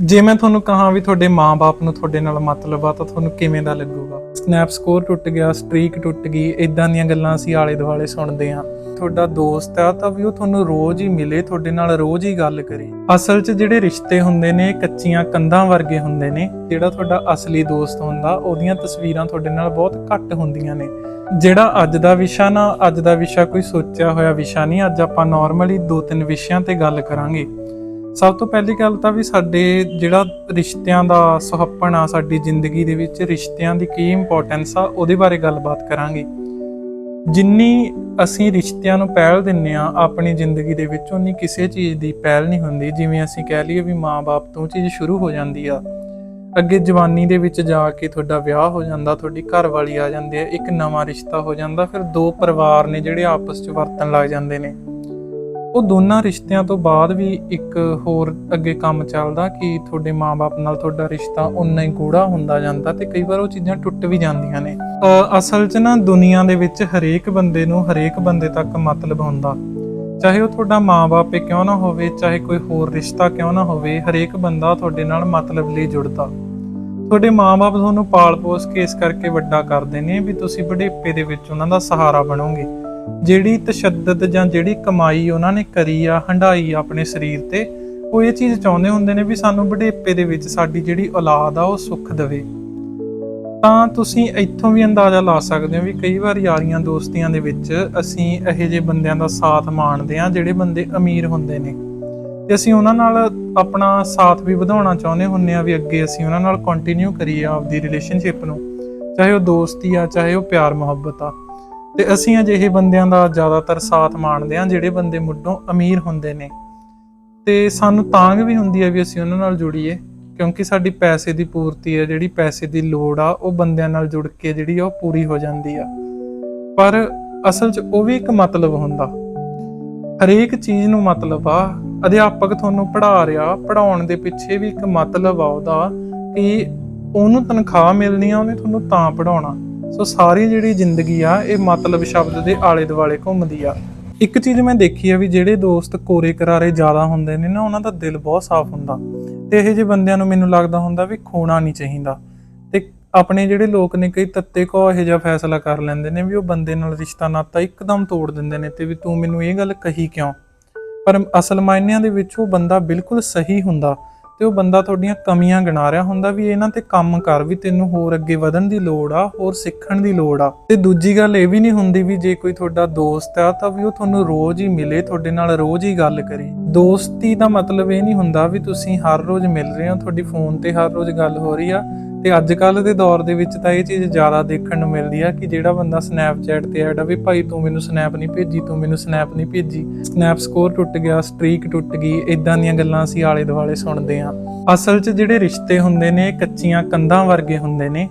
ਜੇ ਮੈਂ ਤੁਹਾਨੂੰ ਕਹਾਂ ਵੀ ਤੁਹਾਡੇ ਮਾਪੇ ਨੂੰ ਤੁਹਾਡੇ ਨਾਲ ਮਤਲਬ ਆ, ਤਾਂ ਤੁਹਾਨੂੰ ਕਿਵੇਂ ਦਾ ਲੱਗੂਗਾ? ਸਨੈਪ ਸਕੋਰ ਟੁੱਟ ਗਿਆ ਸਟ੍ਰੀਕ ਟੁੱਟ ਗਈ ਇਦਾਂ ਦੀਆਂ ਗੱਲਾਂ ਅਸੀਂ ਆਲੇ ਦੁਆਲੇ ਸੁਣਦੇ ਆ ਤੁਹਾਡਾ ਦੋਸਤ ਆ, ਤਾਂ ਵੀ ਉਹ ਤੁਹਾਨੂੰ ਰੋਜ਼ ਹੀ ਮਿਲੇ, ਤੁਹਾਡੇ ਨਾਲ ਰੋਜ਼ ਹੀ ਗੱਲ ਕਰੇ। ਅਸਲ 'ਚ ਜਿਹੜੇ ਰਿਸ਼ਤੇ ਹੁੰਦੇ ਨੇ, ਕੱਚੀਆਂ ਕੰਧਾਂ ਵਰਗੇ ਹੁੰਦੇ ਨੇ, ਜਿਹੜਾ ਤੁਹਾਡਾ ਅਸਲੀ ਦੋਸਤ ਹੁੰਦਾ, ਉਹਦੀਆਂ ਤਸਵੀਰਾਂ ਤੁਹਾਡੇ ਨਾਲ ਬਹੁਤ ਘੱਟ ਹੁੰਦੀਆਂ ਨੇ। ਜਿਹੜਾ ਅੱਜ ਦਾ ਵਿਸ਼ਾ ਨਾ, ਅੱਜ ਦਾ ਵਿਸ਼ਾ ਕੋਈ ਸੋਚਿਆ ਹੋਇਆ ਵਿਸ਼ਾ ਨਹੀਂ, ਅੱਜ ਆਪਾਂ ਨਾਰਮਲੀ ਦੋ ਤਿੰਨ ਵਿਸ਼ਿਆਂ ਤੇ ਗੱਲ ਕਰਾਂਗੇ। ਸਭ ਤੋਂ ਪਹਿਲੀ ਗੱਲ ਤਾਂ ਵੀ ਸਾਡੇ ਜਿਹੜਾ ਰਿਸ਼ਤਿਆਂ ਦਾ ਸੁਹੱਪਣ ਆ, ਸਾਡੀ ਜ਼ਿੰਦਗੀ ਦੇ ਵਿੱਚ ਰਿਸ਼ਤਿਆਂ ਦੀ ਕੀ ਇੰਪੋਰਟੈਂਸ ਆ, ਉਹਦੇ ਬਾਰੇ ਗੱਲਬਾਤ ਕਰਾਂਗੇ। ਜਿੰਨੀ ਅਸੀਂ ਰਿਸ਼ਤਿਆਂ ਨੂੰ ਪਹਿਲ ਦਿੰਨੇ ਆ, ਆਪਣੀ ਜ਼ਿੰਦਗੀ ਦੇ ਵਿੱਚ ਉਨੀ ਕਿਸੇ ਚੀਜ਼ ਦੀ ਪਹਿਲ ਨਹੀਂ ਹੁੰਦੀ। ਜਿਵੇਂ ਅਸੀਂ ਕਹਿ ਲਈਏ ਵੀ ਮਾਂ-ਬਾਪ ਤੋਂ ਚੀਜ਼ ਸ਼ੁਰੂ ਹੋ ਜਾਂਦੀ ਆ। ਅੱਗੇ ਜਵਾਨੀ ਦੇ ਵਿੱਚ ਜਾ ਕੇ ਤੁਹਾਡਾ ਵਿਆਹ ਹੋ ਜਾਂਦਾ, ਤੁਹਾਡੀ ਘਰ ਵਾਲੀ ਆ ਜਾਂਦੀ ਹੈ, ਇੱਕ ਨਵਾਂ ਰਿਸ਼ਤਾ ਹੋ ਜਾਂਦਾ, ਫਿਰ ਦੋ ਪਰਿਵਾਰ ਨੇ ਜਿਹੜੇ ਆਪਸ 'ਚ ਵਰਤਣ ਲੱਗ ਜਾਂਦੇ ਨੇ। ਉਹ ਦੋਨਾਂ ਰਿਸ਼ਤਿਆਂ ਤੋਂ ਬਾਅਦ ਵੀ ਇੱਕ ਹੋਰ ਅੱਗੇ ਕੰਮ ਚੱਲਦਾ ਕਿ ਤੁਹਾਡੇ ਮਾਪੇ ਨਾਲ ਤੁਹਾਡਾ ਰਿਸ਼ਤਾ ਉਨਾ ਹੀ ਗੂੜਾ ਹੁੰਦਾ ਜਾਂਦਾ ਤੇ ਕਈ ਵਾਰ ਉਹ ਚੀਜ਼ਾਂ ਟੁੱਟ ਵੀ ਜਾਂਦੀਆਂ ਨੇ। ਅਸਲ 'ਚ ਨਾ ਦੁਨੀਆ ਦੇ ਵਿੱਚ ਹਰੇਕ ਬੰਦੇ ਨੂੰ ਹਰੇਕ ਬੰਦੇ ਤੱਕ ਮਤਲਬ ਹੁੰਦਾ। ਚਾਹੇ ਉਹ ਤੁਹਾਡਾ ਮਾਪੇ ਕਿਉਂ ਨਾ ਹੋਵੇ, ਚਾਹੇ ਕੋਈ ਹੋਰ ਰਿਸ਼ਤਾ ਕਿਉਂ ਨਾ ਹੋਵੇ, ਹਰੇਕ ਬੰਦਾ ਤੁਹਾਡੇ ਨਾਲ ਮਤਲਬ ਲਈ ਜੁੜਦਾ। ਤੁਹਾਡੇ ਮਾਪੇ ਤੁਹਾਨੂੰ ਪਾਲ ਪੋਸ ਕੇ ਇਸ ਕਰਕੇ ਵੱਡਾ ਕਰਦੇ ਨੇ ਵੀ ਤੁਸੀਂ ਬੁਢੇਪੇ ਦੇ ਵਿੱਚ ਉਹਨਾਂ ਦਾ ਸਹਾਰਾ ਬਣੋਗੇ। ਜਿਹੜੀ ਤਸ਼ੱਦਦ ਜਾਂ ਜਿਹੜੀ ਕਮਾਈ ਉਹਨਾਂ ਨੇ ਕਰੀ ਆ ਹੰਡਾਈ ਆਪਣੇ ਸਰੀਰ ਤੇ, ਉਹ ਇਹ ਚੀਜ਼ ਚਾਹੁੰਦੇ ਹੁੰਦੇ ਨੇ ਵੀ ਸਾਨੂੰ ਬੁਢੇਪੇ ਦੇ ਵਿੱਚ ਸਾਡੀ ਜਿਹੜੀ ਔਲਾਦ ਆ, ਉਹ ਸੁੱਖ ਦੇਵੇ। ਤਾਂ ਤੁਸੀਂ ਇੱਥੋਂ ਵੀ ਅੰਦਾਜ਼ਾ ਲਾ ਸਕਦੇ ਹੋ ਵੀ ਕਈ ਵਾਰ ਯਾਰੀਆਂ ਦੋਸਤੀਆਂ ਦੇ ਵਿੱਚ ਅਸੀਂ ਇਹੋ ਜਿਹੇ ਬੰਦਿਆਂ ਦਾ ਸਾਥ ਮਾਣਦੇ ਆ ਜਿਹੜੇ ਬੰਦੇ ਅਮੀਰ ਹੁੰਦੇ ਨੇ। ਤੇ ਅਸੀਂ ਉਹਨਾਂ ਨਾਲ ਆਪਣਾ ਸਾਥ ਵੀ ਵਧਾਉਣਾ ਚਾਹੁੰਦੇ ਹੁੰਨੇ ਆ ਵੀ ਅੱਗੇ ਅਸੀਂ ਉਹਨਾਂ ਨਾਲ ਕੰਟੀਨਿਊ ਕਰੀਏ ਆਪਦੀ ਰਿਲੇਸ਼ਨਸ਼ਿਪ ਨੂੰ, ਚਾਹੇ ਉਹ ਦੋਸਤੀ ਆ, ਚਾਹੇ ਉਹ ਪਿਆਰ ਮੁਹੱਬਤ ਆ। ਤੇ ਅਸੀਂ ਅਜਿਹੇ ਬੰਦਿਆਂ ਦਾ ਜ਼ਿਆਦਾਤਰ ਸਾਥ ਮਾਣਦੇ ਹਾਂ, ਜਿਹੜੇ ਬੰਦੇ ਮੁੱਢੋਂ ਅਮੀਰ ਹੁੰਦੇ ਨੇ। ਤੇ ਸਾਨੂੰ ਤਾਂਗ ਵੀ ਹੁੰਦੀ ਹੈ ਵੀ ਅਸੀਂ ਉਹਨਾਂ ਨਾਲ ਜੁੜੀਏ, ਕਿਉਂਕਿ ਸਾਡੀ ਪੈਸੇ ਦੀ ਪੂਰਤੀ ਹੈ, ਜਿਹੜੀ ਪੈਸੇ ਦੀ ਲੋੜ ਆ, ਉਹ ਬੰਦਿਆਂ ਨਾਲ ਜੁੜ ਕੇ ਜਿਹੜੀ ਆ, ਉਹ ਪੂਰੀ ਹੋ ਜਾਂਦੀ ਆ। ਪਰ ਅਸਲ 'ਚ ਉਹ ਵੀ ਇੱਕ ਮਤਲਬ ਹੁੰਦਾ। ਹਰੇਕ ਚੀਜ਼ ਨੂੰ ਮਤਲਬ ਆ। ਅਧਿਆਪਕ ਤੁਹਾਨੂੰ ਪੜ੍ਹਾ ਰਿਹਾ ਪੜਾਉਣ ਦੇ ਪਿੱਛੇ ਵੀ ਇੱਕ ਮਤਲਬ ਆ ਉਹਦਾ ਕਿ ਉਹਨੂੰ ਤਨਖਾਹ ਮਿਲਣੀ ਆ, ਉਹਨੇ ਤੁਹਾਨੂੰ ਤਾਂ ਪੜਾਉਣਾ ਸੋ ਸਾਰੀ ਜਿਹੜੀ ਜ਼ਿੰਦਗੀ ਆ, ਇਹ ਮਤਲਬ ਸ਼ਬਦ ਦੇ ਆਲੇ ਦੁਆਲੇ ਘੁੰਮਦੀ ਆ। ਇੱਕ ਚੀਜ਼ ਮੈਂ ਦੇਖੀ ਆ ਵੀ ਜਿਹੜੇ ਦੋਸਤ ਕੋਰੇ ਕਰਾਰੇ ਜ਼ਿਆਦਾ ਹੁੰਦੇ ਨੇ ਨਾ, ਉਹਨਾਂ ਦਾ ਦਿਲ ਬਹੁਤ ਸਾਫ਼ ਹੁੰਦਾ। ਤੇ ਇਹੋ ਜਿਹੇ ਬੰਦਿਆਂ ਨੂੰ ਮੈਨੂੰ ਲੱਗਦਾ ਹੁੰਦਾ ਵੀ ਖੋਣਾ ਨਹੀਂ ਚਾਹੀਦਾ। ਤੇ ਆਪਣੇ ਜਿਹੜੇ ਲੋਕ ਨੇ, ਕਈ ਤੱਤੇ ਕੋ ਇਹੋ ਜਿਹਾ ਫੈਸਲਾ ਕਰ ਲੈਂਦੇ ਨੇ ਵੀ ਉਹ ਬੰਦੇ ਨਾਲ ਰਿਸ਼ਤਾ ਨਾਤਾ ਇੱਕਦਮ ਤੋੜ ਦਿੰਦੇ ਨੇ ਤੇ ਵੀ ਤੂੰ ਮੈਨੂੰ ਇਹ ਗੱਲ ਕਹੀ ਕਿਉਂ? ਪਰ ਅਸਲ ਮਾਇਨਿਆਂ ਦੇ ਵਿੱਚ ਉਹ ਬੰਦਾ ਬਿਲਕੁਲ ਸਹੀ ਹੁੰਦਾ। ਤੇ ਉਹ ਬੰਦਾ ਤੁਹਾਡੀਆਂ ਕਮੀਆਂ ਗਿਣਾ ਰਿਹਾ ਹੁੰਦਾ ਵੀ ਇਹਨਾਂ ਤੇ ਕੰਮ ਕਰ, ਵੀ ਤੈਨੂੰ ਹੋਰ ਅੱਗੇ ਵਧਣ ਦੀ ਲੋੜ ਆ, ਹੋਰ ਸਿੱਖਣ ਦੀ ਲੋੜ ਆ। ਤੇ ਦੂਜੀ ਗੱਲ ਇਹ ਵੀ ਨਹੀਂ ਹੁੰਦੀ ਵੀ ਜੇ ਕੋਈ ਤੁਹਾਡਾ ਦੋਸਤ ਆ, ਤਾਂ ਵੀ ਉਹ ਤੁਹਾਨੂੰ ਰੋਜ਼ ਹੀ ਮਿਲੇ, ਤੁਹਾਡੇ ਨਾਲ ਰੋਜ਼ ਹੀ ਗੱਲ ਕਰੇ। ਦੋਸਤੀ ਦਾ ਮਤਲਬ ਇਹ ਨਹੀਂ ਹੁੰਦਾ ਵੀ ਤੁਸੀਂ ਹਰ ਰੋਜ਼ ਮਿਲ ਰਹੇ ਹੋ, ਤੁਹਾਡੀ ਫੋਨ ਤੇ ਹਰ ਰੋਜ਼ ਗੱਲ ਹੋ ਰਹੀ ਆ ਤੇ ਅੱਜ ਕੱਲ ਦੇ ਦੌਰ ਦੇ ਵਿੱਚ ਤਾਂ ਇਹ ਚੀਜ਼ ਜ਼ਿਆਦਾ ਦੇਖਣ ਨੂੰ ਮਿਲਦੀ ਆ ਕਿ ਜਿਹੜਾ ਬੰਦਾ ਸਨੈਪਚੈਟ ਤੇ ਐਡ ਆ ਵੀ ਭਾਈ ਤੂੰ ਮੈਨੂੰ ਸਨੈਪ ਨਹੀਂ ਭੇਜੀ, ਤੂੰ ਮੈਨੂੰ ਸਨੈਪ ਨਹੀਂ ਭੇਜੀ। ਸਨੈਪ ਸਕੋਰ ਟੁੱਟ ਗਿਆ ਸਟ੍ਰੀਕ ਟੁੱਟ ਗਈ ਇਦਾਂ ਦੀਆਂ ਗੱਲਾਂ ਅਸੀਂ ਆਲੇ ਦੁਆਲੇ ਸੁਣਦੇ ਆ। ਅਸਲ 'ਚ ਜਿਹੜੇ ਰਿਸ਼ਤੇ ਹੁੰਦੇ ਨੇ ਕੱਚੀਆਂ ਕੰਧਾਂ ਵਰਗੇ ਹੁੰਦੇ ਨੇ।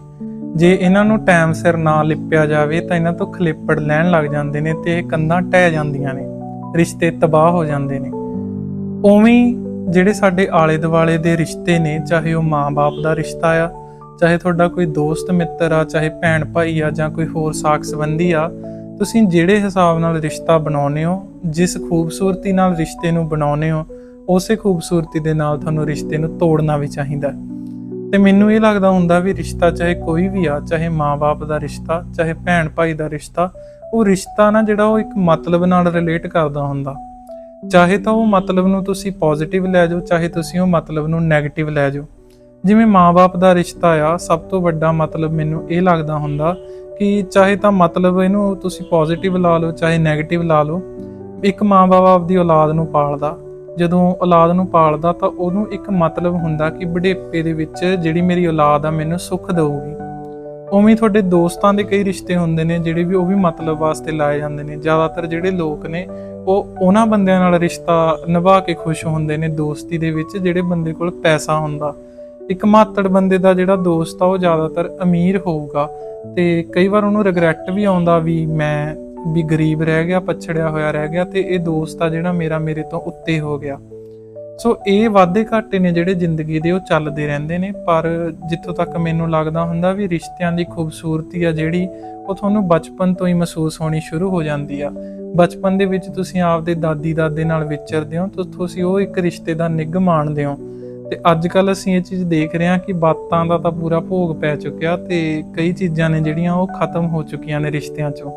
ਜੇ ਇਹਨਾਂ ਨੂੰ ਟਾਈਮ ਸਿਰ ਨਾ ਲਿਪਿਆ ਜਾਵੇ ਤਾਂ ਇਹਨਾਂ ਤੋਂ ਖਲੇਪੜ ਲੈਣ ਲੱਗ ਜਾਂਦੇ ਨੇ ਤੇ ਇਹ ਕੰਧਾਂ ਟਹਿ ਜਾਂਦੀਆਂ ਨੇ, ਰਿਸ਼ਤੇ ਤਬਾਹ ਹੋ ਜਾਂਦੇ ਨੇ। ਉਵੇਂ ਜਿਹੜੇ ਸਾਡੇ ਆਲੇ ਦੁਆਲੇ ਦੇ ਰਿਸ਼ਤੇ ਨੇ, ਚਾਹੇ ਉਹ ਮਾਂ-ਬਾਪ ਦਾ ਰਿਸ਼ਤਾ ਆ ਚਾਹੇ ਤੁਹਾਡਾ ਕੋਈ ਦੋਸਤ, ਮਿੱਤਰ ਆ, ਚਾਹੇ ਭੈਣ ਭਾਈ ਆ ਜਾਂ ਕੋਈ ਹੋਰ ਸਾਕ ਸੰਬੰਧੀ ਆ, ਤੁਸੀਂ ਜਿਹੜੇ ਹਿਸਾਬ ਨਾਲ ਰਿਸ਼ਤਾ ਬਣਾਉਨੇ ਹੋ, ਜਿਸ ਖੂਬਸੂਰਤੀ ਨਾਲ ਰਿਸ਼ਤੇ ਨੂੰ ਬਣਾਉਨੇ ਹੋ, ਉਸੇ ਖੂਬਸੂਰਤੀ ਦੇ ਨਾਲ ਤੁਹਾਨੂੰ ਰਿਸ਼ਤੇ ਨੂੰ ਤੋੜਨਾ ਵੀ ਚਾਹੀਦਾ ਹੈ। ਤੇ ਮੈਨੂੰ ਇਹ ਲੱਗਦਾ ਹੁੰਦਾ ਵੀ ਰਿਸ਼ਤਾ ਚਾਹੇ ਕੋਈ ਵੀ ਆ, ਚਾਹੇ ਮਾਂ-ਬਾਪ ਦਾ ਰਿਸ਼ਤਾ, ਚਾਹੇ ਭੈਣ ਭਾਈ ਦਾ ਰਿਸ਼ਤਾ, ਉਹ ਰਿਸ਼ਤਾ ਨਾ ਜਿਹੜਾ ਉਹ ਇੱਕ ਮਤਲਬ ਨਾਲ ਰਿਲੇਟ ਕਰਦਾ ਹੁੰਦਾ ਚਾਹੇ ਤਾਂ ਉਹ ਮਤਲਬ ਨੂੰ ਤੁਸੀਂ ਪੋਜ਼ਿਟਿਵ ਲੈ ਜਾਓ, ਚਾਹੇ ਤੁਸੀਂ ਉਹ ਮਤਲਬ ਨੂੰ ਨੈਗੇਟਿਵ ਲੈ ਜਾਓ ਜਿਵੇਂ ਮਾਂ-ਬਾਪ ਦਾ ਰਿਸ਼ਤਾ ਆ, ਸਭ ਤੋਂ ਵੱਡਾ ਮਤਲਬ ਮੈਨੂੰ ਇਹ ਲੱਗਦਾ ਹੁੰਦਾ ਕਿ ਚਾਹੇ ਤਾਂ ਮਤਲਬ ਇਹਨੂੰ ਤੁਸੀਂ ਪੋਜ਼ਿਟਿਵ ਲਾ ਲਓ, ਚਾਹੇ ਨੈਗੇਟਿਵ ਲਾ ਲਓ, ਇੱਕ ਮਾਂ-ਬਾਪ ਆਪਦੀ ਔਲਾਦ ਨੂੰ ਪਾਲਦਾ। ਜਦੋਂ ਔਲਾਦ ਨੂੰ ਪਾਲਦਾ ਤਾਂ ਉਹਨੂੰ ਇੱਕ ਮਤਲਬ ਹੁੰਦਾ ਕਿ ਬੁਢੇਪੇ ਦੇ ਵਿੱਚ ਜਿਹੜੀ ਮੇਰੀ ਔਲਾਦ ਆ ਮੈਨੂੰ ਸੁੱਖ ਦੇਊਗੀ। ਉਵੇਂ ਤੁਹਾਡੇ ਦੋਸਤਾਂ ਦੇ ਕਈ ਰਿਸ਼ਤੇ ਹੁੰਦੇ ਨੇ ਜਿਹੜੇ ਵੀ ਉਹ ਵੀ ਮਤਲਬ ਵਾਸਤੇ ਲਾਏ ਜਾਂਦੇ ਨੇ। ਜ਼ਿਆਦਾਤਰ ਜਿਹੜੇ ਲੋਕ ਨੇ, ਉਹ ਉਹਨਾਂ ਬੰਦਿਆਂ ਨਾਲ ਰਿਸ਼ਤਾ ਨਿਭਾ ਕੇ ਖੁਸ਼ ਹੁੰਦੇ ਨੇ ਦੋਸਤੀ ਦੇ ਵਿੱਚ, ਜਿਹੜੇ ਬੰਦੇ ਕੋਲ ਪੈਸਾ ਹੁੰਦਾ। ਇੱਕ ਮਾਤੜ ਬੰਦੇ ਦਾ ਜਿਹੜਾ ਦੋਸਤ ਆ, ਉਹ ਜ਼ਿਆਦਾਤਰ ਅਮੀਰ ਹੋਊਗਾ ਤੇ ਕਈ ਵਾਰ ਉਹਨੂੰ ਰਿਗਰੈਟ ਵੀ ਆਉਂਦਾ ਵੀ ਮੈਂ ਵੀ ਗਰੀਬ ਰਹਿ ਗਿਆ, ਪਛੜਿਆ ਹੋਇਆ ਰਹਿ ਗਿਆ ਤੇ ਇਹ ਦੋਸਤ ਆ ਜਿਹੜਾ ਮੇਰਾ ਮੇਰੇ ਤੋਂ ਉੱਤੇ ਹੋ ਗਿਆ। ਸੋ ਇਹ ਵਾਧੇ ਘਾਟੇ ਨੇ ਜਿਹੜੇ ਜ਼ਿੰਦਗੀ ਦੇ ਉਹ ਚੱਲਦੇ ਰਹਿੰਦੇ ਨੇ, ਪਰ ਜਿੱਥੋਂ ਤੱਕ ਮੈਨੂੰ ਲੱਗਦਾ ਹੁੰਦਾ ਵੀ ਰਿਸ਼ਤਿਆਂ ਦੀ ਖੂਬਸੂਰਤੀ ਆ ਜਿਹੜੀ, ਉਹ ਤੁਹਾਨੂੰ ਬਚਪਨ ਤੋਂ ਹੀ ਮਹਿਸੂਸ ਹੋਣੀ ਸ਼ੁਰੂ ਹੋ ਜਾਂਦੀ ਆ। ਬਚਪਨ ਦੇ ਵਿੱਚ ਤੁਸੀਂ ਆਪਦੇ ਦਾਦੀ ਦਾਦੇ ਨਾਲ ਵਿਚਰਦੇ ਹੋ, ਤਾਂ ਤੁਸੀਂ ਉਹ ਇੱਕ ਰਿਸ਼ਤੇ ਦਾ ਨਿੱਘ ਮਾਣਦੇ ਹੋ। ਤੇ ਅੱਜ ਕੱਲ ਅਸੀਂ ਇਹ ਚੀਜ਼ ਦੇਖ ਰਹੇ ਹਾਂ ਕਿ ਬਾਤਾਂ ਦਾ ਤਾਂ ਪੂਰਾ ਭੋਗ ਪੈ ਚੁੱਕਿਆ ਤੇ ਕਈ ਚੀਜ਼ਾਂ ਨੇ ਜਿਹੜੀਆਂ ਉਹ ਖਤਮ ਹੋ ਚੁੱਕੀਆਂ ਨੇ ਰਿਸ਼ਤਿਆਂ 'ਚੋਂ।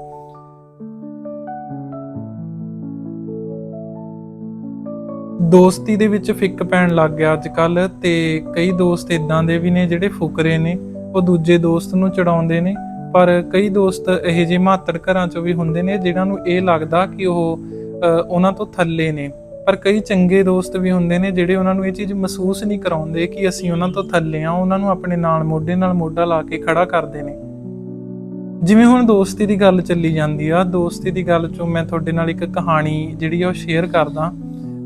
ਦੋਸਤੀ ਦੇ ਵਿੱਚ ਫਿੱਕ ਪੈਣ ਲੱਗ ਗਿਆ ਅੱਜ ਕੱਲ ਤੇ ਕਈ ਦੋਸਤ ਇਦਾਂ ਦੇ ਵੀ ਨੇ ਜਿਹੜੇ ਫੁਕਰੇ ਨੇ ਉਹ ਦੂਜੇ ਦੋਸਤ ਨੂੰ ਚੜਾਉਂਦੇ ਨੇ ਪਰ ਕਈ ਦੋਸਤ ਇਹੋ ਜਿਹੇ ਮਾਤੜ ਘਰਾਂ 'ਚੋਂ ਵੀ ਹੁੰਦੇ ਨੇ ਜਿਨ੍ਹਾਂ ਨੂੰ ਇਹ ਲੱਗਦਾ ਕਿ ਉਹ ਅ, ਉਹਨਾਂ ਤੋਂ ਥੱਲੇ ਨੇ। ਪਰ ਕਈ ਚੰਗੇ ਦੋਸਤ ਵੀ ਹੁੰਦੇ ਨੇ ਜਿਹੜੇ ਉਹਨਾਂ ਨੂੰ ਇਹ ਚੀਜ਼ ਮਹਿਸੂਸ ਨਹੀਂ ਕਰਾਉਂਦੇ ਕਿ ਅਸੀਂ ਉਹਨਾਂ ਤੋਂ ਥੱਲੇ ਆ ਉਹਨਾਂ ਨੂੰ ਆਪਣੇ ਨਾਲ ਮੋਢੇ ਨਾਲ ਮੋਢਾ ਲਾ ਕੇ ਖੜਾ ਕਰਦੇ ਨੇ। ਜਿਵੇਂ ਹੁਣ ਦੋਸਤੀ ਦੀ ਗੱਲ ਚੱਲੀ ਜਾਂਦੀ ਆ, ਦੋਸਤੀ ਦੀ ਗੱਲ ਚੋਂ ਮੈਂ ਤੁਹਾਡੇ ਨਾਲ ਇੱਕ ਕਹਾਣੀ ਜਿਹੜੀ ਆ ਉਹ ਸ਼ੇਅਰ ਕਰਦਾ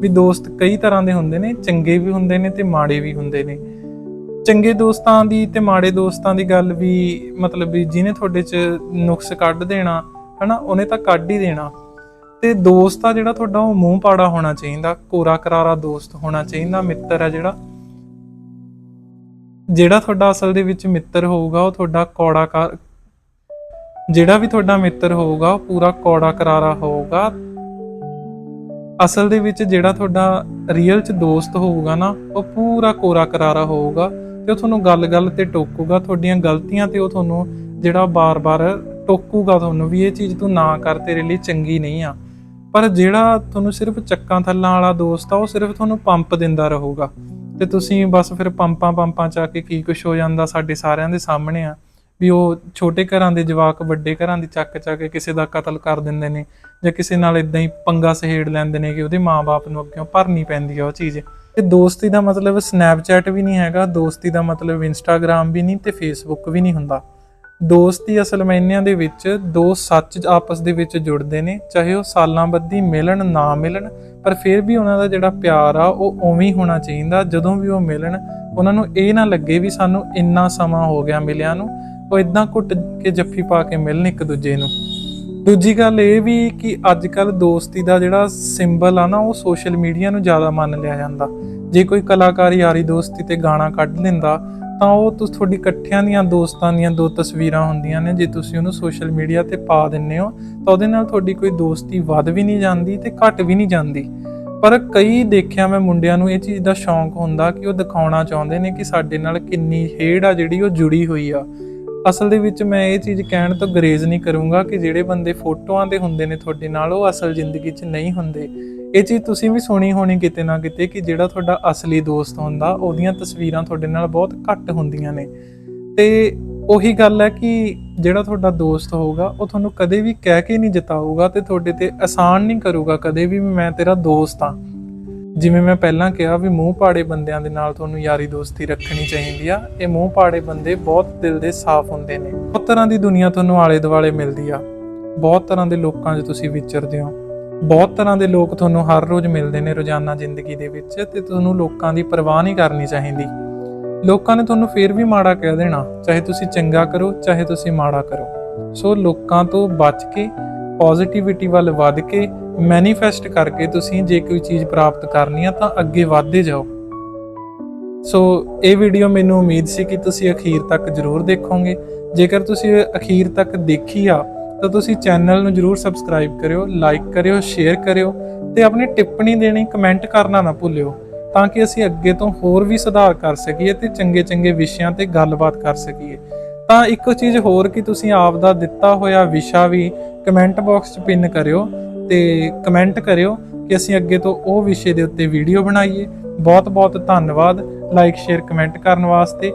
ਵੀ ਦੋਸਤ ਕਈ ਤਰ੍ਹਾਂ ਦੇ ਹੁੰਦੇ ਨੇ, ਚੰਗੇ ਵੀ ਹੁੰਦੇ ਨੇ ਤੇ ਮਾੜੇ ਵੀ ਹੁੰਦੇ ਨੇ। ਚੰਗੇ ਦੋਸਤਾਂ ਦੀ ਤੇ ਮਾੜੇ ਦੋਸਤਾਂ ਦੀ ਗੱਲ ਵੀ ਮਤਲਬ ਵੀ ਜਿਹਨੇ ਤੁਹਾਡੇ 'ਚ ਨੁਕਸ ਕੱਢ ਦੇਣਾ, ਹਨਾ, ਉਹਨੇ ਤਾਂ ਕੱਢ ਹੀ ਦੇਣਾ। ਤੇ ਦੋਸਤ ਆ ਜਿਹੜਾ ਤੁਹਾਡਾ, ਉਹ ਮੂੰਹ ਪਾੜਾ ਹੋਣਾ ਚਾਹੀਦਾ, ਕੋਰਾ ਕਰਾਰਾ ਦੋਸਤ ਹੋਣਾ ਚਾਹੀਦਾ, ਮਿੱਤਰ ਆ ਜਿਹੜਾ। ਜਿਹੜਾ ਤੁਹਾਡਾ ਅਸਲ ਦੇ ਵਿੱਚ ਮਿੱਤਰ ਹੋਊਗਾ, ਉਹ ਤੁਹਾਡਾ ਕੌੜਾ ਕਰ, ਜਿਹੜਾ ਵੀ ਤੁਹਾਡਾ ਮਿੱਤਰ ਹੋਊਗਾ, ਉਹ ਪੂਰਾ ਕੌੜਾ ਕਰਾਰਾ ਹੋਊਗਾ। ਅਸਲ ਦੇ ਵਿੱਚ ਜਿਹੜਾ ਤੁਹਾਡਾ ਰੀਅਲ ਚ ਦੋਸਤ ਹੋਊਗਾ ਨਾ, ਉਹ ਪੂਰਾ ਕੋਰਾ ਕਰਾਰਾ ਹੋਊਗਾ ਤੇ ਉਹ ਤੁਹਾਨੂੰ ਗੱਲ-ਗੱਲ ਤੇ ਟੋਕੂਗਾ, ਤੁਹਾਡੀਆਂ ਗਲਤੀਆਂ ਤੇ ਉਹ ਤੁਹਾਨੂੰ ਜਿਹੜਾ ਬਾਰ-ਬਾਰ ਟੋਕੂਗਾ ਤੁਹਾਨੂੰ ਵੀ, ਇਹ ਚੀਜ਼ ਤੂੰ ਨਾ ਕਰ, ਤੇਰੇ ਲਈ ਚੰਗੀ ਨਹੀਂ ਆ। ਪਰ ਜਿਹੜਾ ਤੁਹਾਨੂੰ ਸਿਰਫ ਚੱਕਾਂ ਥੱਲਾਂ ਵਾਲਾ ਦੋਸਤ ਆ, ਉਹ ਸਿਰਫ ਤੁਹਾਨੂੰ ਪੰਪ ਦਿੰਦਾ ਰਹੂਗਾ। ਤੇ ਤੁਸੀਂ ਬਸ ਫਿਰ ਪੰਪਾਂ ਪੰਪਾਂ ਚ ਆ ਕੇ ਕੀ ਕੁਝ ਹੋ ਜਾਂਦਾ ਸਾਡੇ ਸਾਰਿਆਂ ਦੇ ਸਾਹਮਣੇ ਆ। ਵੀ ਉਹ ਛੋਟੇ ਘਰਾਂ ਦੇ ਜਵਾਕ ਵੱਡੇ ਘਰਾਂ ਦੀ ਚੱਕ ਚੱਕ ਕੇ ਕਿਸੇ ਦਾ ਕਤਲ ਕਰ ਦਿੰਦੇ ਨੇ ਜਾਂ ਕਿਸੇ ਨਾਲ ਇਦਾਂ ਹੀ ਪੰਗਾ ਸਹੇੜ ਲੈਂਦੇ ਨੇ ਕਿ ਉਹਦੇ ਮਾਪੇ ਨੂੰ ਅੱਗੇ ਭਰਨੀ ਪੈਂਦੀ ਆ ਉਹ ਚੀਜ਼। ਤੇ ਦੋਸਤੀ ਦਾ ਮਤਲਬ ਸਨੈਪਚੈਟ ਵੀ ਨਹੀਂ ਹੈਗਾ, ਦੋਸਤੀ ਦਾ ਮਤਲਬ ਇੰਸਟਾਗ੍ਰam ਵੀ ਨਹੀਂ ਤੇ ਫੇਸਬੁੱਕ ਵੀ ਨਹੀਂ ਹੁੰਦਾ। ਦੋਸਤੀ ਅਸਲ ਮਾਇਨਿਆਂ ਦੇ ਵਿੱਚ ਦੋ ਸੱਚ ਆਪਸ ਦੇ ਵਿੱਚ ਜੁੜਦੇ ਨੇ, ਚਾਹੇ ਉਹ ਸਾਲਾਂ ਬੱਧੀ ਮਿਲਣ, ਨਾ ਮਿਲਣ, ਪਰ ਫਿਰ ਵੀ ਉਹਨਾਂ ਦਾ ਜਿਹੜਾ ਪਿਆਰ ਆ, ਉਹ ਉਵੇਂ ਹੋਣਾ ਚਾਹੀਦਾ। ਜਦੋਂ ਵੀ ਉਹ ਮਿਲਣ, ਉਹਨਾਂ ਨੂੰ ਇਹ ਨਾ ਲੱਗੇ ਵੀ ਸਾਨੂੰ ਇੰਨਾ ਸਮਾਂ ਹੋ ਗਿਆ ਮਿਲਿਆਂ ਨੂੰ, ਉਹ ਇਦਾਂ ਘੁੱਟ ਕੇ ਜੱਫੀ ਪਾ ਕੇ ਮਿਲਣ ਇੱਕ ਦੂਜੇ ਨੂੰ। ਦੂਜੀ ਗੱਲ ਇਹ ਵੀ ਕਿ ਅੱਜ ਕੱਲ ਦੋਸਤੀ ਦਾ ਜਿਹੜਾ ਸਿੰਬਲ ਆ ਨਾ, ਉਹ ਸੋਸ਼ਲ ਮੀਡੀਆ ਨੂੰ ਜ਼ਿਆਦਾ ਮੰਨ ਲਿਆ ਜਾਂਦਾ। ਜੇ ਕੋਈ ਕਲਾਕਾਰ ਯਾਰੀ ਦੋਸਤੀ ਤੇ ਗਾਣਾ ਕੱਢ ਲੈਂਦਾ ਤਾਂ ਉਹ ਤੁਸੀਂ, ਤੁਹਾਡੀ ਇਕੱਠਿਆਂ ਦੀਆਂ ਦੋਸਤਾਂ ਦੀਆਂ ਦੋ ਤਸਵੀਰਾਂ ਹੁੰਦੀਆਂ ਨੇ, ਜੇ ਤੁਸੀਂ ਉਹਨੂੰ ਸੋਸ਼ਲ ਮੀਡੀਆ ਤੇ ਪਾ ਦਿੰਨੇ ਹੋ, ਤਾਂ ਉਹਦੇ ਨਾਲ ਤੁਹਾਡੀ ਕੋਈ ਦੋਸਤੀ ਵੱਧ ਵੀ ਨਹੀਂ ਜਾਂਦੀ ਤੇ ਘਟ ਵੀ ਨਹੀਂ ਜਾਂਦੀ। ਪਰ ਕਈ ਦੇਖਿਆ ਮੈਂ ਮੁੰਡਿਆਂ ਨੂੰ ਇਹ ਚੀਜ਼ ਦਾ ਸ਼ੌਂਕ ਹੁੰਦਾ ਕਿ ਉਹ ਦਿਖਾਉਣਾ ਚਾਹੁੰਦੇ ਨੇ ਕਿ ਸਾਡੇ ਨਾਲ ਕਿੰਨੀ ਹੇੜ ਆ ਜਿਹੜੀ ਉਹ ਜੁੜੀ ਹੋਈ ਆ। ਅਸਲ ਦੇ ਵਿੱਚ ਮੈਂ ਇਹ ਚੀਜ਼ ਕਹਿਣ ਤੋਂ ਗਰੇਜ਼ ਨਹੀਂ ਕਰੂੰਗਾ ਕਿ ਜਿਹੜੇ ਬੰਦੇ ਫੋਟੋਆਂ ਦੇ ਹੁੰਦੇ ਨੇ ਤੁਹਾਡੇ ਨਾਲ, ਉਹ ਅਸਲ ਜ਼ਿੰਦਗੀ 'ਚ ਨਹੀਂ ਹੁੰਦੇ। ਇਹ ਚੀਜ਼ ਤੁਸੀਂ ਵੀ ਸੁਣੀ ਹੋਣੀ ਕਿਤੇ ਨਾ ਕਿਤੇ ਕਿ ਜਿਹੜਾ ਤੁਹਾਡਾ ਅਸਲੀ ਦੋਸਤ ਹੁੰਦਾ, ਉਹਦੀਆਂ ਤਸਵੀਰਾਂ ਤੁਹਾਡੇ ਨਾਲ ਬਹੁਤ ਘੱਟ ਹੁੰਦੀਆਂ ਨੇ। ਤੇ ਉਹੀ ਗੱਲ ਹੈ ਕਿ ਜਿਹੜਾ ਤੁਹਾਡਾ ਦੋਸਤ ਹੋਊਗਾ, ਉਹ ਤੁਹਾਨੂੰ ਕਦੇ ਵੀ ਕਹਿ ਕੇ ਨਹੀਂ ਜਿਤਾਊਗਾ ਤੇ ਤੁਹਾਡੇ ਤੇ ਆਸਾਨ ਨਹੀਂ ਕਰੂਗਾ ਕਦੇ ਵੀ ਵੀ ਮੈਂ ਤੇਰਾ ਦੋਸਤ ਹਾਂ। ਜਿਵੇਂ ਮੈਂ ਪਹਿਲਾਂ ਕਿਹਾ ਵੀ ਮੂੰਹ ਪਾੜੇ ਬੰਦਿਆਂ ਦੇ ਨਾਲ ਤੁਹਾਨੂੰ ਯਾਰੀ ਦੋਸਤੀ ਰੱਖਣੀ ਚਾਹੀਦੀ ਆ, ਇਹ ਮੂੰਹ ਪਾੜੇ ਬੰਦੇ ਬਹੁਤ ਦਿਲ ਦੇ ਸਾਫ਼ ਹੁੰਦੇ ਨੇ। ਬਹੁਤ ਤਰ੍ਹਾਂ ਦੀ ਦੁਨੀਆ ਤੁਹਾਨੂੰ ਆਲੇ ਦੁਆਲੇ ਮਿਲਦੀ ਆ। ਬਹੁਤ ਤਰ੍ਹਾਂ ਦੇ ਲੋਕਾਂ 'ਚ ਤੁਸੀਂ ਵਿਚਰਦੇ ਹੋ। ਬਹੁਤ ਤਰ੍ਹਾਂ ਦੇ ਲੋਕ ਤੁਹਾਨੂੰ ਹਰ ਰੋਜ਼ ਮਿਲਦੇ ਨੇ ਰੋਜ਼ਾਨਾ ਜ਼ਿੰਦਗੀ ਦੇ ਵਿੱਚ ਤੇ ਤੁਹਾਨੂੰ ਲੋਕਾਂ ਦੀ ਪਰਵਾਹ ਨਹੀਂ ਕਰਨੀ ਚਾਹੀਦੀ। ਲੋਕਾਂ ਨੇ ਤੁਹਾਨੂੰ ਫੇਰ ਵੀ ਮਾੜਾ ਕਹਿ ਦੇਣਾ, ਚਾਹੇ ਤੁਸੀਂ ਚੰਗਾ ਕਰੋ, ਚਾਹੇ ਤੁਸੀਂ ਮਾੜਾ ਕਰੋ। ਸੋ ਲੋਕਾਂ ਤੋਂ ਬਚ ਕੇ ਪੋਜ਼ਿਟਿਵਿਟੀ ਵੱਲ ਵੱਧ ਕੇ ਮੈਨੀਫੈਸਟ ਕਰਕੇ ਤੁਸੀਂ ਜੇ ਕੋਈ ਚੀਜ਼ ਪ੍ਰਾਪਤ ਕਰਨੀ ਆ ਤਾਂ ਅੱਗੇ ਵਧਦੇ ਜਾਓ। ਸੋ ਇਹ ਵੀਡੀਓ ਮੈਨੂੰ ਉਮੀਦ ਸੀ ਕਿ ਤੁਸੀਂ ਅਖੀਰ ਤੱਕ ਜ਼ਰੂਰ ਦੇਖੋਗੇ। ਜੇਕਰ ਤੁਸੀਂ ਅਖੀਰ ਤੱਕ ਦੇਖੀ ਆ, ਤਾਂ ਤੁਸੀਂ ਚੈਨਲ ਨੂੰ ਜ਼ਰੂਰ ਸਬਸਕ੍ਰਾਈਬ ਕਰਿਓ, ਲਾਈਕ ਕਰਿਓ, ਸ਼ੇਅਰ ਕਰਿਓ ਤੇ ਆਪਣੀ ਟਿੱਪਣੀ ਦੇਣੀ ਕਮੈਂਟ ਕਰਨਾ ਨਾ ਭੁੱਲਿਓ ਤਾਂ ਕਿ ਅਸੀਂ ਅੱਗੇ ਤੋਂ ਹੋਰ ਵੀ ਸੁਧਾਰ ਕਰ ਸਕੀਏ ਤੇ ਚੰਗੇ ਚੰਗੇ ਵਿਸ਼ਿਆਂ ਤੇ ਗੱਲਬਾਤ ਕਰ ਸਕੀਏ। ਤਾਂ ਇੱਕੋ ਚੀਜ਼ ਹੋਰ ਕਿ ਤੁਸੀਂ ਆਪ ਦਾ ਦਿੱਤਾ ਹੋਇਆ ਵਿਸ਼ਾ ਵੀ ਕਮੈਂਟ ਬਾਕਸ 'ਚ ਪਿੰਨ ਕਰਿਓ ਤੇ ਕਮੈਂਟ ਕਰਿਓ ਕਿ ਅਸੀਂ ਅੱਗੇ ਤੋਂ ਉਹ ਵਿਸ਼ੇ ਦੇ ਉੱਤੇ ਵੀਡੀਓ ਬਣਾਈਏ। ਬਹੁਤ ਬਹੁਤ ਧੰਨਵਾਦ। ਲਾਈਕ ਸ਼ੇਅਰ ਕਮੈਂਟ ਕਰਨ ਵਾਸਤੇ।